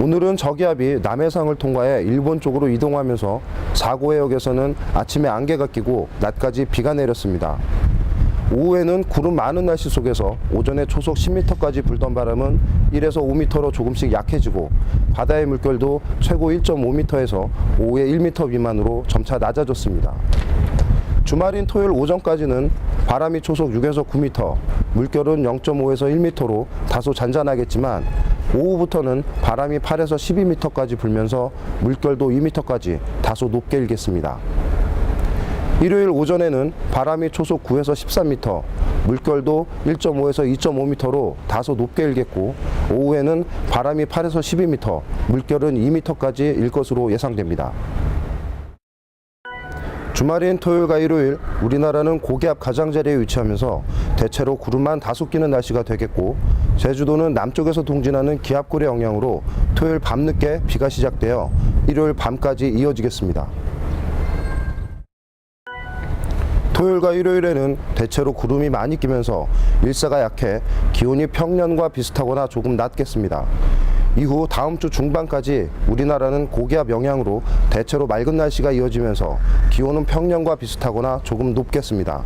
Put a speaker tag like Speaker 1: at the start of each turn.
Speaker 1: 오늘은 저기압이 남해상을 통과해 일본 쪽으로 이동하면서 사고 해역에서는 아침에 안개가 끼고 낮까지 비가 내렸습니다. 오후에는 구름 많은 날씨 속에서 오전에 초속 10m까지 불던 바람은 1에서 5m로 조금씩 약해지고 바다의 물결도 최고 1.5m에서 오후에 1m 미만으로 점차 낮아졌습니다. 주말인 토요일 오전까지는 바람이 초속 6에서 9m, 물결은 0.5에서 1m로 다소 잔잔하겠지만 오후부터는 바람이 8에서 12m까지 불면서 물결도 2m까지 다소 높게 일겠습니다. 일요일 오전에는 바람이 초속 9에서 13m, 물결도 1.5에서 2.5m로 다소 높게 일겠고 오후에는 바람이 8에서 12m, 물결은 2m까지 일 것으로 예상됩니다. 주말인 토요일과 일요일 우리나라는 고기압 가장자리에 위치하면서 대체로 구름만 다소 끼는 날씨가 되겠고 제주도는 남쪽에서 동진하는 기압골의 영향으로 토요일 밤늦게 비가 시작되어 일요일 밤까지 이어지겠습니다. 토요일과 일요일에는 대체로 구름이 많이 끼면서 일사가 약해 기온이 평년과 비슷하거나 조금 낮겠습니다. 이후 다음 주 중반까지 우리나라는 고기압 영향으로 대체로 맑은 날씨가 이어지면서 기온은 평년과 비슷하거나 조금 높겠습니다.